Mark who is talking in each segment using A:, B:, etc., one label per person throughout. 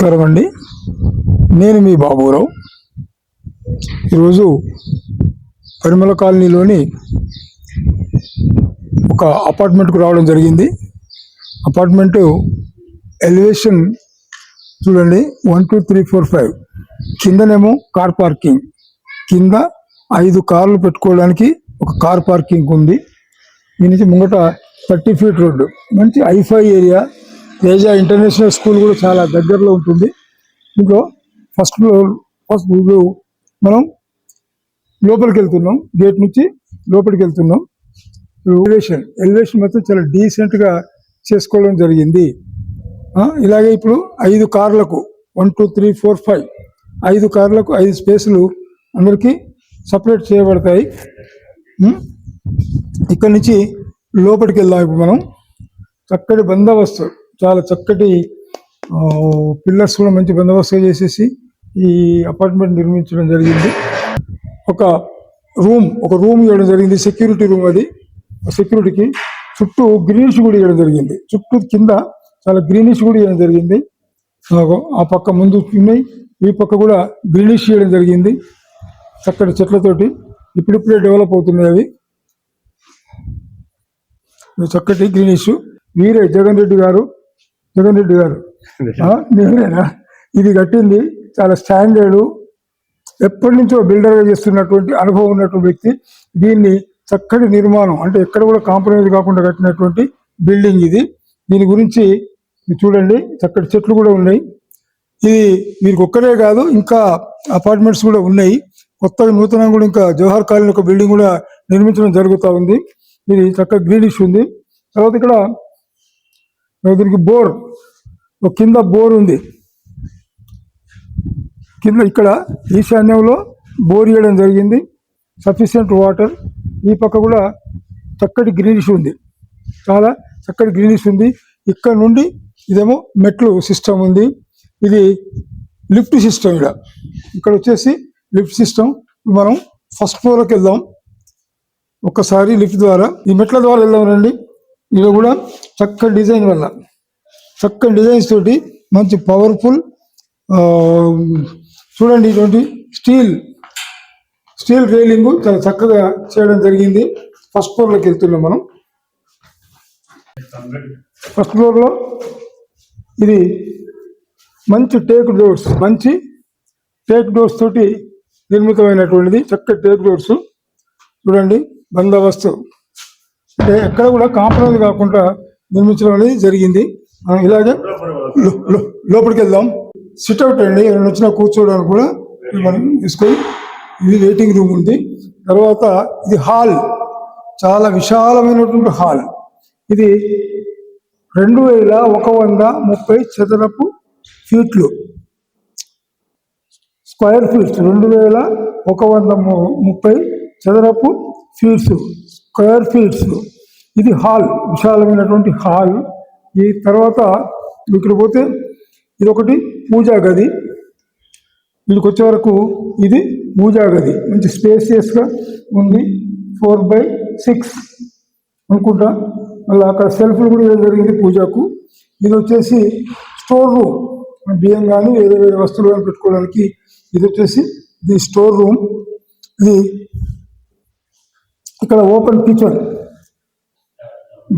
A: నమస్కారం అండి. నేను మీ బాబురావు. ఈరోజు పరిమళ కాలనీలోని ఒక అపార్ట్మెంట్కు రావడం జరిగింది. అపార్ట్మెంట్ ఎలివేషన్ చూడండి one two three four five. కిందనేమో car parking. కింద ఐదు కార్లు పెట్టుకోవడానికి ఒక కార్ పార్కింగ్ ఉంది. దీని నుంచి ముంగట థర్టీ ఫీట్ రోడ్డు. మంచి ఐఫై ఏరియా తేజ ఇంటర్నేషనల్ స్కూల్ కూడా చాలా దగ్గరలో ఉంటుంది. ఇంకో ఫస్ట్ ఫ్లోర్ ఫస్ట్ ఫ్లోర్ మనం లోపలికి వెళ్తున్నాం. గేట్ నుంచి లోపలికి వెళ్తున్నాం. ఎలివేషన్ ఎలివేషన్ మొత్తం చాలా డీసెంట్గా చేసుకోవడం జరిగింది. ఇలాగే ఇప్పుడు ఐదు కార్లకు one two three four five ఐదు కార్లకు ఐదు స్పేసులు అందరికీ సపరేట్ చేయబడతాయి. ఇక్కడి ఇక్కడ నుంచి లోపలికి వెళ్దాం ఇప్పుడు మనం. చక్కటి బందోబస్తు. చాలా చక్కటి పిల్లర్స్ కూడా మంచి బందోబస్తు చేసేసి ఈ అపార్ట్మెంట్ నిర్మించడం జరిగింది. ఒక రూమ్ ఒక రూమ్ ఇవ్వడం జరిగింది సెక్యూరిటీ రూమ్ అది. సెక్యూరిటీకి చుట్టూ గ్రీనిష్ కూడా ఇవ్వడం జరిగింది. చుట్టూ కింద చాలా గ్రీనిష్ కూడా ఇవ్వడం జరిగింది. ఆ పక్క ముందు ఉన్నాయి. ఈ పక్క కూడా గ్రీనిష్ ఇవ్వడం జరిగింది. చక్కటి చెట్లతోటి ఇప్పుడిప్పుడే డెవలప్ అవుతున్నాయి అవి. చక్కటి గ్రీనిష్. వీరే జగన్ రెడ్డి గారు జగన్ రెడ్డి గారు. మీరేనా ఇది కట్టింది చాలా స్టాండర్డ్ ఎప్పటి నుంచో బిల్డర్గా చేస్తున్నటువంటి అనుభవం ఉన్నటువంటి వ్యక్తి. దీన్ని చక్కటి నిర్మాణం అంటే ఎక్కడ కూడా కాంప్రమైజ్ కాకుండా కట్టినటువంటి బిల్డింగ్ ఇది. దీని గురించి చూడండి చక్కటి చెట్లు కూడా ఉన్నాయి. ఇది వీరికి ఒక్కరే కాదు ఇంకా అపార్ట్మెంట్స్ కూడా ఉన్నాయి. కొత్తగా నూతనంగా కూడా ఇంకా జవహర్ కాలనీ ఒక బిల్డింగ్ కూడా నిర్మించడం జరుగుతూ ఉంది. ఇది చక్కగా గ్రీనిష్ ఉంది. తర్వాత ఇక్కడ దీనికి బోర్ ఒక కింద బోర్ ఉంది. కింద ఇక్కడ ఈశాన్యంలో బోర్ వేయడం జరిగింది. Sufficient water. ఈ పక్క కూడా చక్కటి గ్రీనిష్ ఉంది. చాలా చక్కటి గ్రీనిష్ ఉంది. ఇక్కడ నుండి ఇదేమో మెట్లు సిస్టమ్ ఉంది. ఇది లిఫ్ట్ సిస్టమ్ ఇక్కడ. ఇక్కడ వచ్చేసి లిఫ్ట్ సిస్టమ్ మనం ఫస్ట్ ఫ్లోర్కి వెళ్దాం. ఒక్కసారి లిఫ్ట్ ద్వారా. ఈ మెట్ల ద్వారా వెళ్దాం రండి. ఇది కూడా చక్కటి డిజైన్ వల్ల. చక్కని డిజైన్స్ తోటి మంచి పవర్ఫుల్ చూడండి ఇటువంటి స్టీల్ స్టీల్ రైలింగ్ చాలా చక్కగా చేయడం జరిగింది. ఫస్ట్ ఫ్లోర్లోకి వెళ్తున్నాం మనం. ఫస్ట్ ఫ్లోర్లో ఇది మంచి టేక్ డోర్స్ మంచి టేక్ డోర్స్ తోటి నిర్మితమైనటువంటిది. చక్కటి టేక్ డోర్స్ చూడండి బందోబస్తు. అంటే ఎక్కడ కూడా కాంప్రమైజ్ కాకుండా నిర్మించడం అనేది జరిగింది. ఇలాగే లో- లోపలికి వెళ్దాం సిట్అవుట్ అండి. ఎవరైనా వచ్చినా కూర్చోవడానికి కూడా ఇది మనం తీసుకొని ఇది వెయిటింగ్ రూమ్ ఉంది. తర్వాత ఇది హాల్ చాలా విశాలమైనటువంటి హాల్ ఇది రెండు వేల ఒక వంద ముప్పై చదరపు ఫీట్లు స్క్వేర్ ఫీట్స్ రెండు వేల ఒక వంద ముప్పై చదరపు ఫీట్స్ స్క్వేర్ ఫీట్స్ ఇది హాల్ విశాలమైనటువంటి హాల్ ఈ తర్వాత ఇక్కడ పోతే ఇది ఒకటి పూజా గది. వీళ్ళకి వచ్చే వరకు ఇది పూజా గది. మంచి స్పేసియస్గా ఉంది. ఫోర్ బై సిక్స్ అనుకుంటా. మళ్ళీ అక్కడ సెల్ఫ్లు కూడా ఇవ్వడం జరిగింది పూజకు. ఇది వచ్చేసి స్టోర్ రూమ్. బియ్యం కానీ వేరే వేరే వస్తువులు కానీ పెట్టుకోవడానికి ఇది వచ్చేసి ఇది స్టోర్ రూమ్. ఇది ఇక్కడ ఓపెన్ కిచెన్.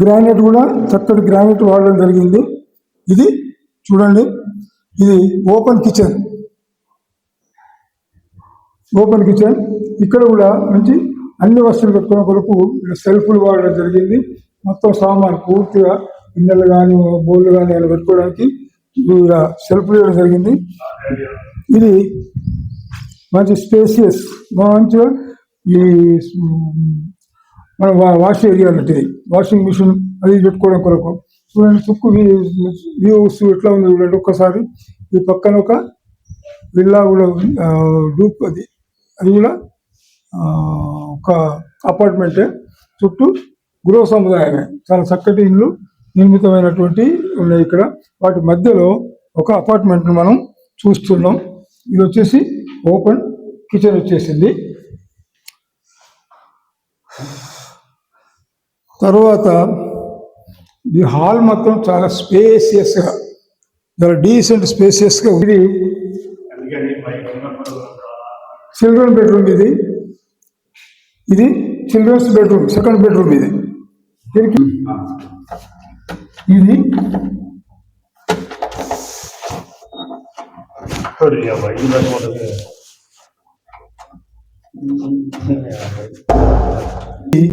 A: గ్రానైట్ కూడా చక్కటి గ్రానైట్ వాడడం జరిగింది. ఇది చూడండి. ఇది ఓపెన్ కిచెన్. Open kitchen. ఇక్కడ కూడా మంచి అన్ని వస్తువులు పెట్టుకునే కొరకు సెల్ఫ్లు వాడడం జరిగింది. మొత్తం సామాన్ పూర్తిగా గిన్నెలు కానీ బోర్లు కానీ అలా పెట్టుకోవడానికి సెల్ఫ్లు వేయడం జరిగింది. ఇది మంచి స్పేసియస్. మంచిగా ఈ మనం వాష్ ఏరియా లాంటిది వాషింగ్ మిషన్ అది పెట్టుకోవడం కొరకు. చూడండి చుక్కు వ్యూస్ ఎట్లా ఉంది చూడండి ఒక్కసారి ఈ పక్కన ఒక విల్లా కూడా డూప్ అది. అది కూడా ఒక అపార్ట్మెంటే. చుట్టూ గృహ సముదాయమే. చాలా చక్కటి ఇల్లు నిర్మితమైనటువంటి ఉన్నాయి ఇక్కడ. వాటి మధ్యలో ఒక అపార్ట్మెంట్ మనం చూస్తున్నాం. ఇది వచ్చేసి ఓపెన్ కిచెన్ వచ్చేసింది. తర్వాత ఈ హాల్ మొత్తం చాలా స్పేసియస్గా చాలా డీసెంట్ స్పేసియస్గా ఉంది. చిల్డ్రన్ బెడ్రూమ్ ఇది. ఇది చిల్డ్రన్స్ బెడ్రూమ్ సెకండ్ బెడ్రూమ్ ఇది. దీనికి ఇది. ఇది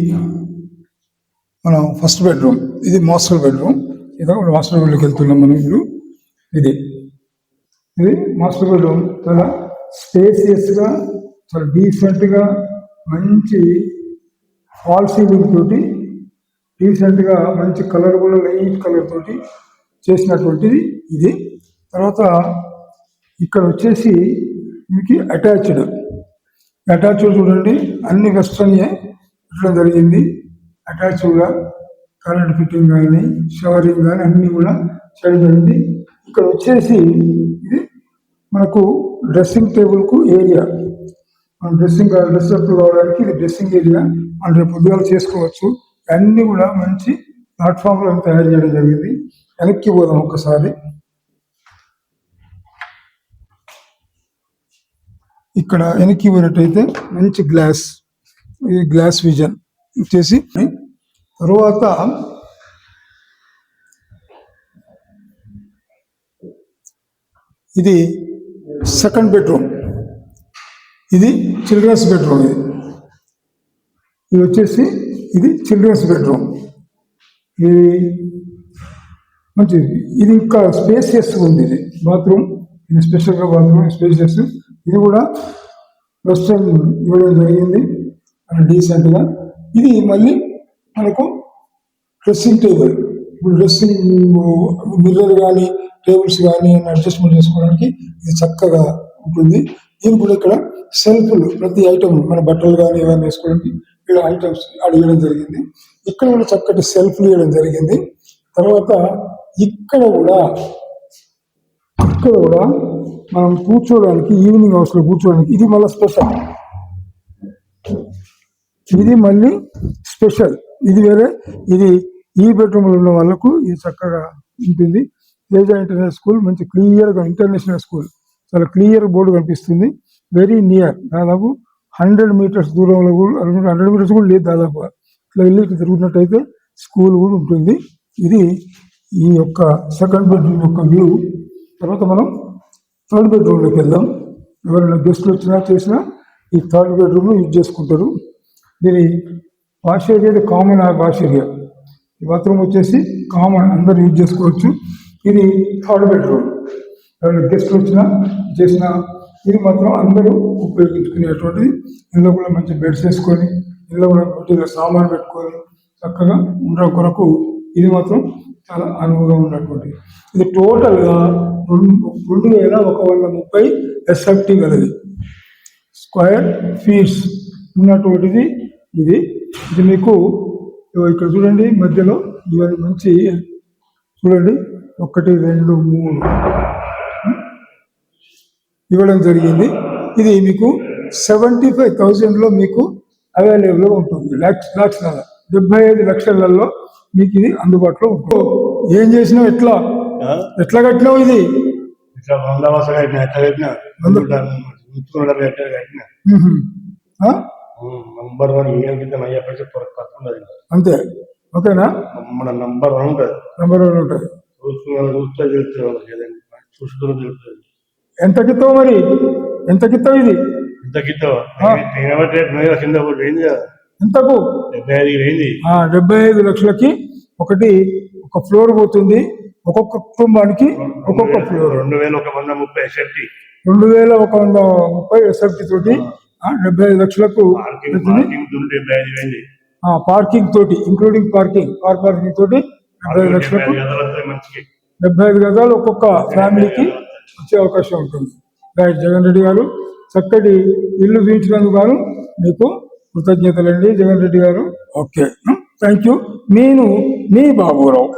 A: మనం ఫస్ట్ బెడ్రూమ్ ఇది మాస్టర్ బెడ్రూమ్ ఇది మాస్టర్ బెడ్రూమ్కి వెళ్తున్నాం మనం ఇప్పుడు. ఇది. ఇది మాస్టర్ బెడ్రూమ్ చాలా స్పేసియస్గా చాలా డీసెంట్గా మంచి ఫాల్ సీలింగ్ తోటి డీసెంట్గా మంచి కలర్ కూడా లైట్ కలర్ తోటి చేసినటువంటిది ఇది. తర్వాత ఇక్కడ వచ్చేసి దీనికి అటాచ్డ్ అటాచ్డ్ చూడండి అన్ని వెస్ట్రన్యే ఇట్లా జరిగింది. అటాచ్డ్గా కరెంట్ ఫిట్టింగ్ కానీ షవరింగ్ కానీ అన్నీ కూడా చేయడం జరిగింది ఇక్కడ వచ్చేసి ఇది మనకు డ్రెస్సింగ్ టేబుల్కు ఏరియా. మనం డ్రెస్సింగ్ డ్రెస్ అప్ కావడానికి ఇది డ్రెస్సింగ్ ఏరియా. మనం రేపు పొద్దుగాల చేసుకోవచ్చు. అన్నీ కూడా మంచి ప్లాట్ఫామ్లో తయారు చేయడం జరిగింది. వెనక్కి పోదాం ఒక్కసారి. ఇక్కడ వెనక్కి పోయినట్టయితే మంచి గ్లాస్. ఇది గ్లాస్ విజన్. వచ్చేసి తరువాత ఇది సెకండ్ బెడ్రూమ్ ఇది చిల్డ్రన్స్ బెడ్రూమ్ ఇది. ఇది వచ్చేసి ఇది చిల్డ్రన్స్ బెడ్రూమ్ ఇది మంచిది. ఇది ఇంకా స్పేసియస్ ఉంది ఇది. బాత్రూమ్ ఇది స్పెషల్గా బాత్రూమ్ స్పేసియస్ ఇది కూడా వెస్ట్రన్ ఇవ్వడం జరిగింది. డీసెంట్గా ఇది మళ్ళీ మనకు డ్రెస్సింగ్ టేబుల్ ఇప్పుడు డ్రెస్సింగ్ మిర్రర్ కానీ టేబుల్స్ కానీ అడ్జస్ట్మెంట్ చేసుకోవడానికి ఇది చక్కగా ఉంటుంది. దీని కూడా ఇక్కడ సెల్ఫ్లు ప్రతి ఐటమ్ మన బట్టలు కానీ ఏమైనా వేసుకోవడానికి ఇక్కడ ఐటమ్స్ అడిగడం జరిగింది. ఇక్కడ కూడా చక్కటి సెల్ఫ్లు ఇవ్వడం జరిగింది. తర్వాత ఇక్కడ కూడా ఇక్కడ కూడా మనం కూర్చోవడానికి ఈవినింగ్ హౌస్లో కూర్చోవడానికి ఇది మళ్ళీ స్పెషల్ ఇది మళ్ళీ స్పెషల్. ఇది వేరే ఇది ఈ బెడ్రూమ్లో ఉన్న వాళ్ళకు ఇది చక్కగా ఉంటుంది. తేజ ఇంటర్నేషనల్ స్కూల్ మంచి క్లియర్గా ఇంటర్నేషనల్ స్కూల్. చాలా క్లియర్ బోర్డు కనిపిస్తుంది. Very near. దాదాపు హండ్రెడ్ మీటర్స్ దూరంలో కూడా హండ్రెడ్ మీటర్స్ కూడా లేదు దాదాపు ఇట్లా వెళ్ళి తిరుగుతున్నట్టయితే స్కూల్ కూడా ఉంటుంది. ఇది ఈ యొక్క సెకండ్ బెడ్రూమ్ యొక్క వ్యూ తర్వాత మనం థర్డ్ బెడ్రూమ్లోకి వెళ్దాం. ఎవరైనా గెస్ట్లు వచ్చినా చేసినా ఈ థర్డ్ బెడ్రూమ్ యూజ్ చేసుకుంటారు. దీని wash area common wash area ఈ బాత్రూమ్ వచ్చేసి కామన్ అందరు యూజ్ చేసుకోవచ్చు. ఇది థర్డ్ బెడ్రూమ్ ఎవరైనా గెస్ట్లు వచ్చినా చేసిన ఇది మాత్రం అందరూ ఉపయోగించుకునేటువంటిది ఇందులో కూడా మంచి బెడ్స్ వేసుకొని ఇందులో కూడా కొద్దిగా సామాన్ పెట్టుకొని చక్కగా ఉండడం కొరకు ఇది మాత్రం చాలా అనువుగా ఉన్నటువంటిది ఇది టోటల్గా రెండు రెండు వేల ఒక వంద ముప్పై ఎస్ఎఫ్టీ గలది. స్క్వేర్ ఫీట్స్ ఉన్నటువంటిది ఇది. ఇది మీకు ఇక్కడ చూడండి మధ్యలో ఇవన్నీ మంచి చూడండి. ఒకటి రెండు మూడు. ఇవ్వడం జరిగింది. ఇది మీకు సెవెంటీ ఫైవ్ థౌజండ్లో మీకు అవైలబుల్గా ఉంటుంది. లాక్స్ లాక్స్ డెబ్బై ఐదు లక్షలలో మీకు ఇది అందుబాటులో ఉంటుంది. ఏం చేసినావు? ఎట్లా? ఎట్లా కట్టినావు ఇది?
B: ఇట్లా వంద నంబర్ వన్ ఏ కింద అయ్యే పైసలు పడుతుంది
A: అంతే. ఓకేనా?
B: మన నంబర్ వన్ ఉంటుంది.
A: నెంబర్ వన్ ఉంటుంది.
B: చూసుకున్న చూస్తే తెలుస్తుంది వాళ్ళకి చూసుకున్న తెలుస్తుంది.
A: ఎంతకిస్తావు మరి? ఎంతకిస్తావు ఇది?
B: ఇంత కితో
A: ఆ.
B: నేను కింద ఏంది కదా.
A: ఎంతకు?
B: డెబ్బై ఐదు
A: ఆ డెబ్బై ఐదు లక్షలకి ఒకటి ఒక ఫ్లోర్ పోతుంది. ఒక్కొక్క కుటుంబానికి ఒక్కొక్క ఫ్లోర్.
B: రెండు వేల ఒక వంద ముప్పై ఎస్ఎఫ్టీ
A: రెండు వేల ఒక వంద ముప్పై ఎస్ఎఫ్టీ తోటి డెబ్బై ఐదు లక్షలకు
B: పార్కింగ్
A: తోటి ఇంక్లూడింగ్ పార్కింగ్ కార్ పార్కింగ్ తోటి డెబ్బై ఐదు లక్షలకు డెబ్బై ఐదు గజాలు ఒక్కొక్క ఫ్యామిలీకి వచ్చే అవకాశం ఉంటుంది. రైట్ జగన్ రెడ్డి గారు చక్కటి ఇల్లు చూపించినందుకు గాను మీకు కృతజ్ఞతలండి జగన్ రెడ్డి గారు. ఓకే. థ్యాంక్ యూ నేను మీ బాబురావు.